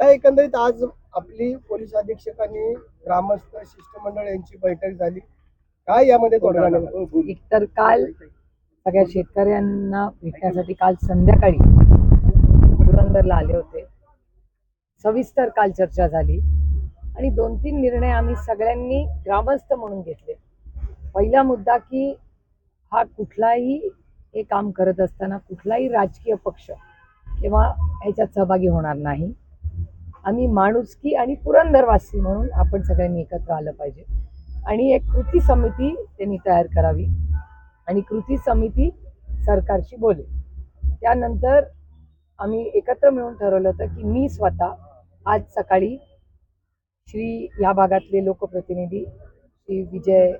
त्या एकंदरीत आज आपली पोलीस अधीक्षकांनी ग्रामस्थ शिष्टमंडळ यांची बैठक झाली. काय यामध्ये तोडगा एकतर काल सगळ्या शेतकऱ्यांना भेटण्यासाठी काल संध्याकाळी पुरंदरला आले होते. सविस्तर काल चर्चा झाली आणि दोन तीन निर्णय आम्ही सगळ्यांनी ग्रामस्थ म्हणून घेतले. पहिला मुद्दा की हा कुठलाही हे काम करत असताना कुठलाही राजकीय पक्ष किंवा ह्याच्यात सहभागी होणार नाही. आम्ही माणुसकी आणि पुरंदरवासी म्हणून आपण सगळ्यांनी एकत्र आलं पाहिजे. आणि एक कृती समिती त्यांनी तयार करावी. आणि कृती समिती सरकारशी बोले. त्यानंतर आम्ही एकत्र मिळून ठरवलं होतं की मी स्वतः आज सकाळी श्री या भागातले लोकप्रतिनिधी श्री विजय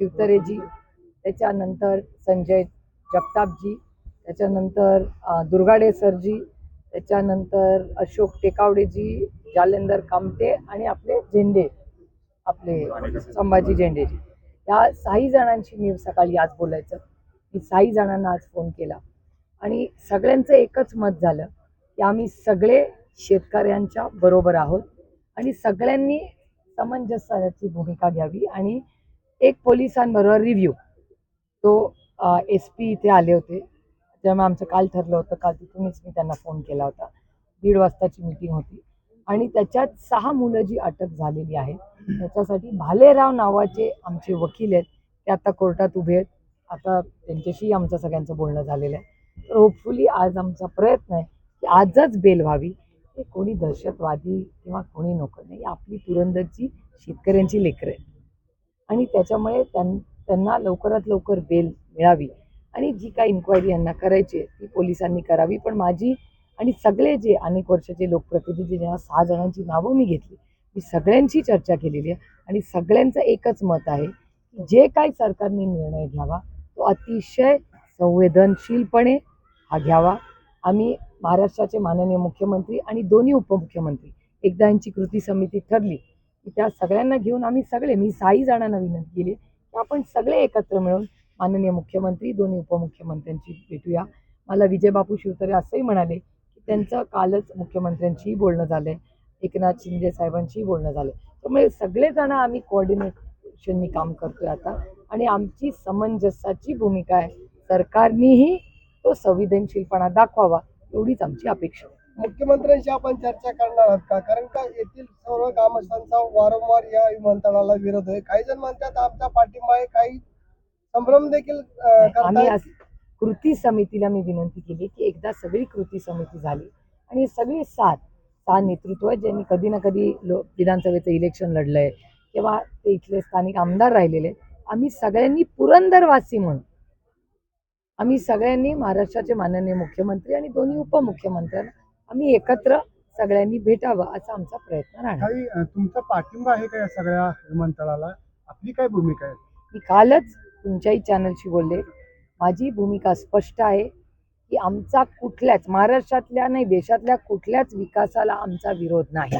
शिवतरेजी त्याच्यानंतर संजय जगतापजी त्याच्यानंतर दुर्गाडे सरजी त्याच्यानंतर अशोक टेकावडेजी जालेंदर कामटे आणि आपले झेंडे आपले संभाजी झेंडेजी. या साही जणांशी मी सकाळी आज बोलायचं. मी साही जणांना आज फोन केला. आणि सगळ्यांचं एकच मत झालं की आम्ही सगळे शेतकऱ्यांच्या बरोबर आहोत आणि सगळ्यांनी समंजस्याची भूमिका घ्यावी आणि एक पोलिसांबरोबर रिव्ह्यू तो एस पी इथे आले होते. त्यामुळे आमचं काल ठरलं होतं काल तिथूनच मी त्यांना फोन केला होता. दीड वाजताची मीटिंग होती. आणि त्याच्यात सहा मुलं जी अटक झालेली आहेत त्याच्यासाठी भालेराव नावाचे आमचे वकील आहेत ते आता कोर्टात उभे आहेत. आता त्यांच्याशी आमचं सगळ्यांचं बोलणं झालेलं आहे. तर होपफुली आज आमचा प्रयत्न आहे की आजच बेल व्हावी. हे कोणी दहशतवादी किंवा कोणी नको नाही आपली पुरंदरची शेतकऱ्यांची लेकरं आहेत. आणि त्याच्यामुळे त्यां त्यांना लवकरात लवकर बेल मिळावी. आणि जी काही इन्क्वायरी यांना करायची आहे ती पोलिसांनी करावी. पण माझी आणि सगळे जे अनेक वर्षाचे लोकप्रतिनिधी जेव्हा सहा जणांची नावं मी घेतली मी सगळ्यांची चर्चा केलेली आहे. आणि सगळ्यांचं एकच मत आहे की जे काय सरकारने निर्णय घ्यावा तो अतिशय संवेदनशीलपणे हा घ्यावा. आम्ही महाराष्ट्राचे माननीय मुख्यमंत्री आणि दोन्ही उपमुख्यमंत्री एकदा यांची कृती समिती ठरली की त्या सगळ्यांना घेऊन आम्ही सगळे मी साई जणांना विनंती केली की आपण सगळे एकत्र मिळून माननीय मुख्यमंत्री दोन्ही उपमुख्यमंत्र्यांची भेटूया. मला विजयबापू शिवतरे असंही म्हणाले की त्यांचं कालच मुख्यमंत्र्यांशीही बोलणं झालं आहे एकनाथ शिंदे साहेबांशीही बोलणं झालं त्यामुळे सगळेजण आम्ही कोऑर्डिनेशननी काम करतोय आता. आणि आमची समंजसाची भूमिका आहे. सरकारनेही तो संवेदनशीलपणा दाखवावा एवढीच आमची अपेक्षा आहे. मुख्यमंत्र्यांशी आपण चर्चा करणार आहात का? कारण का येथील सर्व ग्रामस्थांचा वारंवार या विमानतळाला विरोध आहे. काही जण म्हणतात आमचा पाठिंबा आहे. काही संभ्रम देखील आम्ही आज कृती समितीला मी विनंती केली की एकदा सगळी कृती समिती झाली आणि सगळी सात सहा नेतृत्व आहेत, ज्यांनी कधी ना कधी लो विधानसभेचं इलेक्शन लढलंय किंवा ते इथले स्थानिक आमदार राहिलेले आहेत. आम्ही सगळ्यांनी पुरंदरवासी म्हणून आम्ही सगळ्यांनी महाराष्ट्राचे माननीय मुख्यमंत्री आणि दोन्ही उपमुख्यमंत्र्यांना आम्ही एकत्र सगळ्यांनी भेटावं असा आमचा प्रयत्न राहणार. तुमचा पाठिंबा आहे का या सगळ्या विमानतळाला आपली काय भूमिका आहे? मी कालच तुमच्याही चॅनलशी बोलले. माझी भूमिका स्पष्ट आहे की आमचा कुठल्याच महाराष्ट्रातल्या नाही देशातल्या कुठल्याच विकासाला आमचा विरोध नाही.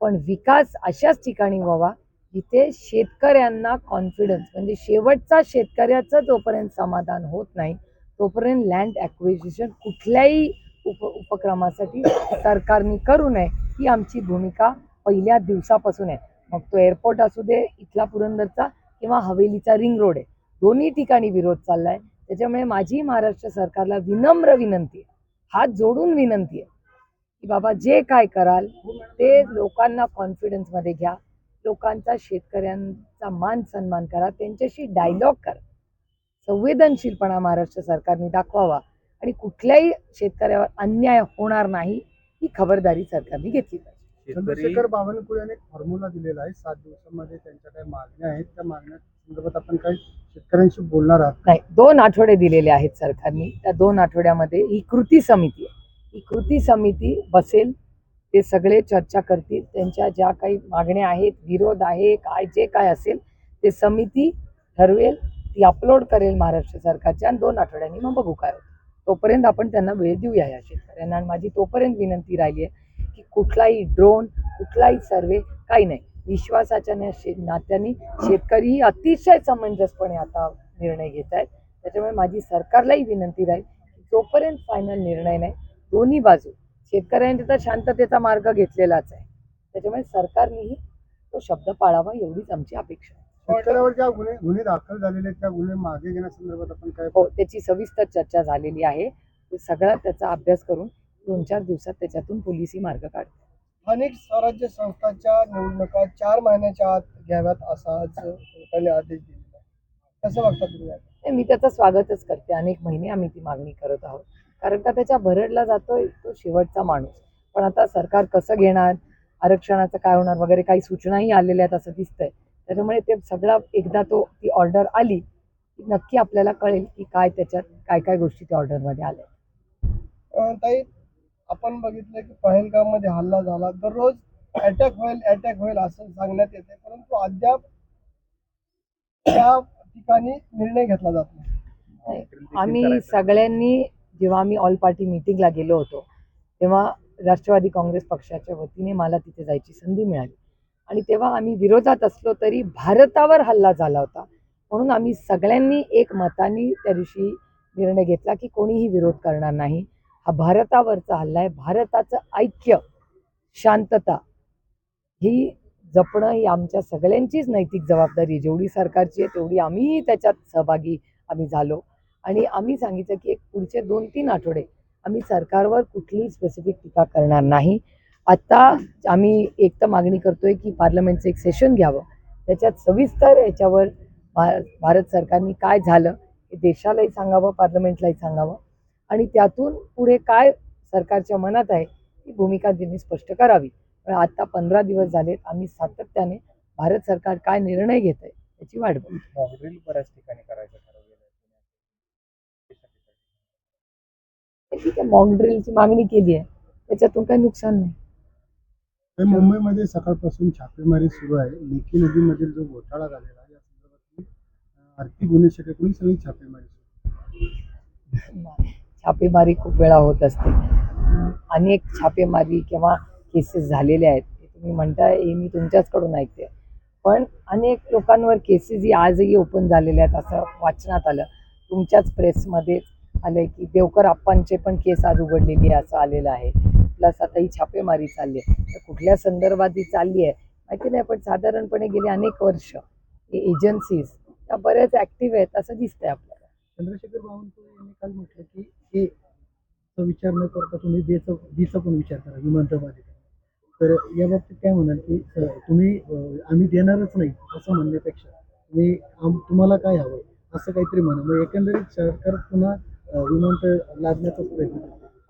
पण विकास अशाच ठिकाणी व्हावा जिथे शेतकऱ्यांना कॉन्फिडन्स म्हणजे शेवटचा शेतकऱ्याचं जोपर्यंत समाधान होत नाही तोपर्यंत लँड ॲक्विजिशन कुठल्याही उप उपक्रमासाठी सरकारने करू नये ही आमची भूमिका पहिल्या दिवसापासून आहे. मग तो एअरपोर्ट असू दे इथला पुरंदरचा किंवा हवेलीचा रिंग रोड आहे. दोन्ही ठिकाणी विरोध चाललाय. त्याच्यामुळे माझी महाराष्ट्र सरकारला विनम्र विनंती आहे. हात जोडून विनंती आहे की बाबा जे काय कराल ते लोकांना कॉन्फिडन्समध्ये घ्या. लोकांचा शेतकऱ्यांचा मान सन्मान करा. त्यांच्याशी डायलॉग करा. संवेदनशीलपणा महाराष्ट्र सरकारने दाखवावा. आणि कुठल्याही शेतकऱ्यावर अन्याय होणार नाही ही खबरदारी सरकारने घेतली पाहिजे. चंद्रशेखर बावनकुळे एक फॉर्म्युला दिलेला आहे. सात दिवसामध्ये त्यांच्या काही मागण्या आहेत. त्या मागण्या संदर्भात आपण काही शेतकऱ्यांशी बोलणार आहात. नाही दोन आठवडे दिलेले आहेत सरकारने. त्या दोन आठवड्यामध्ये ही कृती समिती आहे. ही कृती समिती बसेल ते सगळे चर्चा करतील. त्यांच्या ज्या काही मागण्या आहेत विरोध आहे काय जे काय असेल ते समिती ठरवेल ती अपलोड करेल महाराष्ट्र सरकारच्या आणि दोन आठवड्यांनी मग बघू काय होतं. तोपर्यंत आपण त्यांना वेळ देऊया या शेतकऱ्यांना. आणि माझी तोपर्यंत विनंती राहिली आहे की कुठलाही ड्रोन कुठलाही सर्वे काही नाही. विश्वासाच्या नात्याने शेतकरी अतिशय समंजसपणे आता निर्णय घेत आहेत. त्याच्यामुळे माझी सरकारलाही विनंती राहील जोपर्यंत फायनल निर्णय नाही दोन्ही बाजू शेतकऱ्यांनी तर शांततेचा मार्ग घेतलेलाच आहे. त्याच्यामुळे सरकारनेही तो शब्द पाळावा एवढीच आमची अपेक्षा आहे. शेतकऱ्यावर ज्या गुन्हे गुन्हे दाखल झालेले आहेत त्या गुन्हे मागे घेण्यासंदर्भात आपण काय हो त्याची सविस्तर चर्चा झालेली आहे. सगळा त्याचा अभ्यास करून दोन चार दिवसात त्याच्यातून पोलिसी मार्ग काढतो. स्थानिक स्वराज्य संस्थांच्या निवडणुका चार महिन्याच्या आत घ्याव्यात असा आज कोर्टाने आदेश दिलेला आहे. कसं बघता तुम्ही मी त्याचं स्वागतच करते. अनेक महिने आम्ही ती मागणी करत आहोत. कारण का त्याच्या भरडला जातोय तो शेवटचा माणूस. पण आता सरकार कसं घेणार? आरक्षणाचं काय होणार? वगैरे काही सूचनाही आलेल्या आहेत असं दिसतंय. त्याच्यामुळे ते सगळा एकदा तो ती ऑर्डर आली की नक्की आपल्याला कळेल की काय त्याच्यात काय काय गोष्टी त्या ऑर्डरमध्ये आल्या ताई आपण बघितलं की पहलगाममध्ये हल्ला झाला. दररोज अटॅक होईल अटॅक होईल असं सांगण्यात येते. परंतु अद्याप त्या ठिकाणी निर्णय घेतला जात नाही. आम्ही सगळ्यांनी जेव्हा आम्ही ऑल पार्टी मिटिंगला गेलो होतो तेव्हा राष्ट्रवादी काँग्रेस पक्षाच्या वतीने मला तिथे जायची संधी मिळाली. आणि तेव्हा आम्ही विरोधात असलो तरी भारतावर हल्ला झाला होता. म्हणून आम्ही सगळ्यांनी एक मताने त्या दिवशी निर्णय घेतला की कोणीही विरोध करणार नाही. हा भारतावरचा हल्ला आहे. भारताचं ऐक्य शांतता ही जपणं ही आमच्या सगळ्यांचीच नैतिक जबाबदारी जेवढी सरकारची आहे तेवढी आम्हीही त्याच्यात सहभागी आम्ही झालो. आणि आम्ही सांगितलं की एक पुढचे दोन तीन आठवडे आम्ही सरकारवर कुठलीही स्पेसिफिक टीका करणार नाही. आत्ता आम्ही एक तर मागणी करतोय की पार्लमेंटचं एक सेशन घ्यावं. त्याच्यात सविस्तर याच्यावर भारत सरकारने काय झालं हे देशालाही सांगावं पार्लमेंटलाही सांगावं. आणि त्यातून पुढे काय सरकारच्या मनात आहे ही भूमिका त्यांनी स्पष्ट करावी. पण आता पंधरा दिवस झालेत आम्ही सातत्याने भारत सरकार काय निर्णय घेत आहे याची वाट बघतो बऱ्याच ठिकाणी करायचं ठीक आहे मॉक ड्रिलची मागणी केली आहे. त्याच्यातून काही नुकसान नाही. मुंबईमध्ये सकाळपासून छापेमारी सुरू आहे. लेकी नदीमधील जो घोटाळा झालेला आहे या संदर्भात आर्थिक गुन्हे शाखेकडून सगळी छापेमारी सुरू. छापेमारी खूप वेळा होत असते. अनेक छापेमारी किंवा केसेस झालेले आहेत तुम्ही म्हणताय हे मी तुमच्याचकडून ऐकते. पण अनेक लोकांवर केसेस ही आजही ओपन झालेल्या आहेत असं वाचनात आलं. तुमच्याच प्रेसमध्ये आहे की देवकर आप्पांचे पण केस आज उघडलेली आहे असं आलेलं आहे. प्लस आता ही छापेमारी चालली आहे. तर कुठल्या संदर्भात ही चालली आहे माहिती नाही पण साधारणपणे गेली अनेक वर्ष हे एजन्सीज त्या बऱ्याच ॲक्टिव्ह आहेत असं दिसतंय आपल्याला. चंद्रशेखर बावनकुळे यांनी काल म्हटलं की हे विचार न करता तुम्ही बेचा बीचा पण विचार करा विमानतळामध्ये तर या बाबतीत काय म्हणाल की तुम्ही आम्ही देणारच नाही असं म्हणण्यापेक्षा तुम्ही आम तुम्हाला काय हवं असं काहीतरी म्हणा. मग एकंदरीत सरकार पुन्हा विमानतळ लादण्याचाच प्रयत्न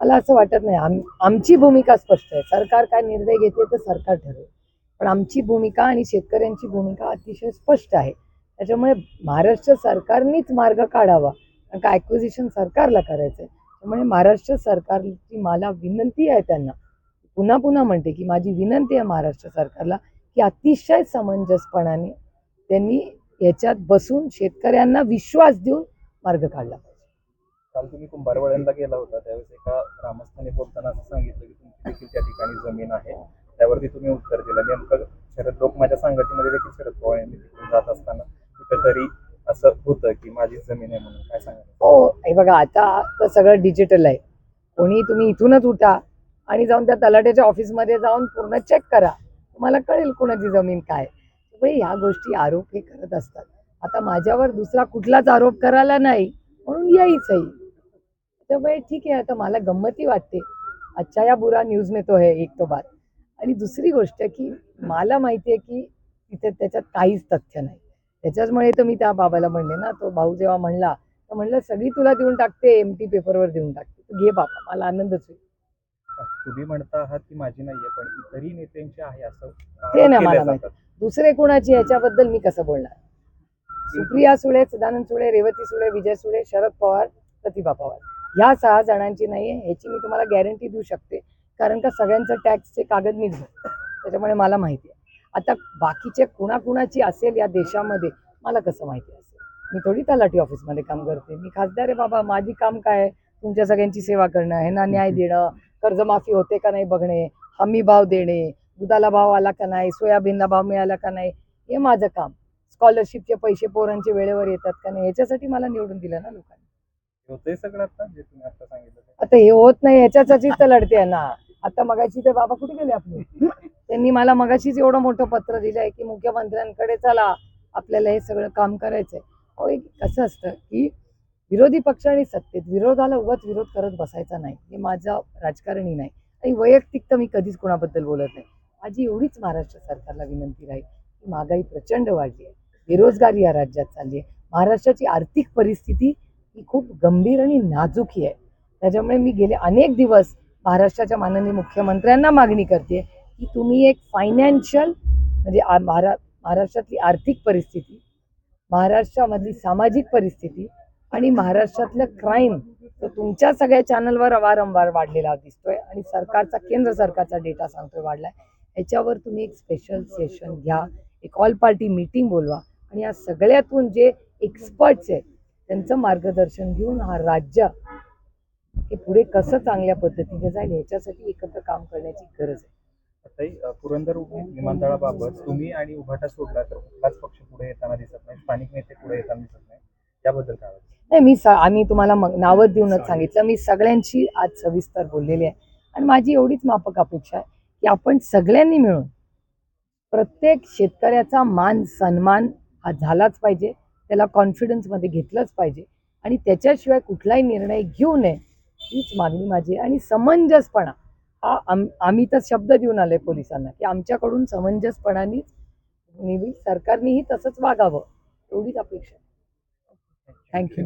मला असं वाटत नाही. आम आमची भूमिका स्पष्ट आहे. सरकार काय निर्णय घेते तर सरकार ठरवेल. पण आमची भूमिका आणि शेतकऱ्यांची भूमिका अतिशय स्पष्ट आहे. त्याच्यामुळे महाराष्ट्र सरकारनेच मार्ग काढावा. कारण का ॲक्विजिशन सरकारला करायचं आहे त्यामुळे महाराष्ट्र सरकारची मला विनंती आहे त्यांना. पुन्हा पुन्हा म्हणते की माझी विनंती आहे महाराष्ट्र सरकारला की अतिशय समंजसपणाने त्यांनी याच्यात बसून शेतकऱ्यांना विश्वास देऊन मार्ग काढला पाहिजे. काल तुम्ही कुंभारवाड्यांना गेला होता त्यावेळेस एका ग्रामस्थाने बोलताना असं सांगितलं की तुमची देखील त्या ठिकाणी जमीन आहे. त्यावरती तुम्ही उत्तर दिलं. नेमकं शरद लोक माझ्या संघटनेमध्ये देखील शरद पवार यांनी तिकडून जात असताना कुठेतरी असं होतं की माझी जमीन आहे म्हणून काय सांगा हो हे बघा आता तर सगळं डिजिटल आहे. कोणी तुम्ही इथूनच उठा आणि जाऊन त्या तलाट्याच्या ऑफिसमध्ये जाऊन पूर्ण चेक करा. तुम्हाला कळेल कोणाची जमीन काय त्यामुळे ह्या गोष्टी आरोप हे करत असतात. आता माझ्यावर दुसरा कुठलाच आरोप करायला नाही म्हणून यायचंही त्यामुळे ठीक आहे आता मला गंमती वाटते. अच्छा या बुरा न्यूज में तो है एक तो बात. आणि दुसरी गोष्ट की मला माहिती आहे की तिथे त्याच्यात काहीच तथ्य नाही. त्याच्याचमुळे तर मी त्या बाबाला म्हणले ना तो भाऊ जेव्हा म्हणला तर म्हणलं सगळी तुला देऊन टाकते एम टी पेपरवर देऊन टाकते. घे बाबा मला आनंदच होईल. तुम्ही म्हणता आहात की माझी नाहीये पण इतरही नेत्यांची आहे असं ते नाही केलं मला जातं. दुसरे कोणाची याच्याबद्दल मी कसं बोलणार? सुप्रिया सुळे सदानंद सुळे रेवती सुळे विजय सुळे शरद पवार प्रतिभा पवार. ह्या सहा जणांची नाही आहे ह्याची मी तुम्हाला गॅरंटी देऊ शकते. कारण का सगळ्यांचं टॅक्सचे कागद भरते त्याच्यामुळे मला माहिती आहे. आता बाकीचे कुणाकुणाची असेल या देशामध्ये मला कसं माहिती असेल? मी थोडी तलाठी ऑफिसमध्ये काम करते. मी खासदार आहे बाबा माझी काम काय आहे? तुमच्या सगळ्यांची सेवा करणं ह्यांना न्याय देणं कर्जमाफी होते का नाही बघणे हमी भाव देणे दुधाला भाव आला का नाही सोयाबीनला भाव मिळाला का नाही हे माझं काम. स्कॉलरशिपचे पैसे पोरांचे वेळेवर येतात का नाही याच्यासाठी मला निवडून दिलं ना लोकांनी. सगळं आता हे होत नाही ह्याच्यासाठीच तर लढते आहे ना. आता मगाशी ते बाबा कुठे गेले आपले? त्यांनी मला मगाशीच एवढं मोठं पत्र दिलंय की मुख्यमंत्र्यांकडे चला आपल्याला हे सगळं काम करायचंय. आहे एक कसं असतं की विरोधी पक्ष आणि सत्तेत विरोधाला उगाच विरोध करत बसायचा नाही. हे माझं राजकारणी नाही. आणि वैयक्तिक तर मी कधीच कोणाबद्दल बोलत नाही. माझी एवढीच महाराष्ट्र सरकारला विनंती राहील की महागाई प्रचंड वाढली आहे. बेरोजगारी या राज्यात चालली आहे. महाराष्ट्राची आर्थिक परिस्थिती ही खूप गंभीर आणि नाजूक आहे. त्याच्यामुळे मी गेले अनेक दिवस महाराष्ट्राच्या माननीय मुख्यमंत्र्यांना मागणी करते की तुम्ही एक फायनान्शियल म्हणजे महारा महाराष्ट्रातली आर्थिक परिस्थिती महाराष्ट्रामधली सामाजिक परिस्थिती आणि महाराष्ट्रातलं क्राईम तो तुमच्या सगळ्या चॅनलवर वारंवार वाढलेला दिसतोय आणि सरकारचा केंद्र सरकारचा डेटा सांगतोय वाढलाय. याच्यावर तुम्ही एक स्पेशल सेशन घ्या एक ऑल पार्टी मीटिंग बोलवा आणि या सगळ्यातून जे एक्सपर्ट्स आहेत त्यांचं मार्गदर्शन घेऊन हा राज्य हे पुढे कसं चांगल्या पद्धतीने जाईल याच्यासाठी एकत्र काम करण्याची गरज आहे. पुरंदर विमानतळाबाबत तुम्ही आणि उभाटा सोडला तर कुठलाच पक्ष पुढे येताना दिसत नाही स्थानिक नेते पुढे येताना दिसत नाही. त्याबद्दल काय नाही मी आम्ही तुम्हाला मग नावं देऊनच सांगितलं. मी सगळ्यांशी आज सविस्तर बोललेली आहे. आणि माझी एवढीच माफक अपेक्षा आहे की आपण सगळ्यांनी मिळून प्रत्येक शेतकऱ्याचा मान सन्मान हा झालाच पाहिजे. त्याला कॉन्फिडन्समध्ये घेतलंच पाहिजे. आणि त्याच्याशिवाय कुठलाही निर्णय घेऊ नये हीच मागणी माझी आणि समंजसपणा आम आम्ही तर शब्द देऊन आले पोलिसांना की आमच्याकडून समंजसपणानेच नेहमी सरकारनेही तसंच वागावं एवढीच अपेक्षा थँक्यू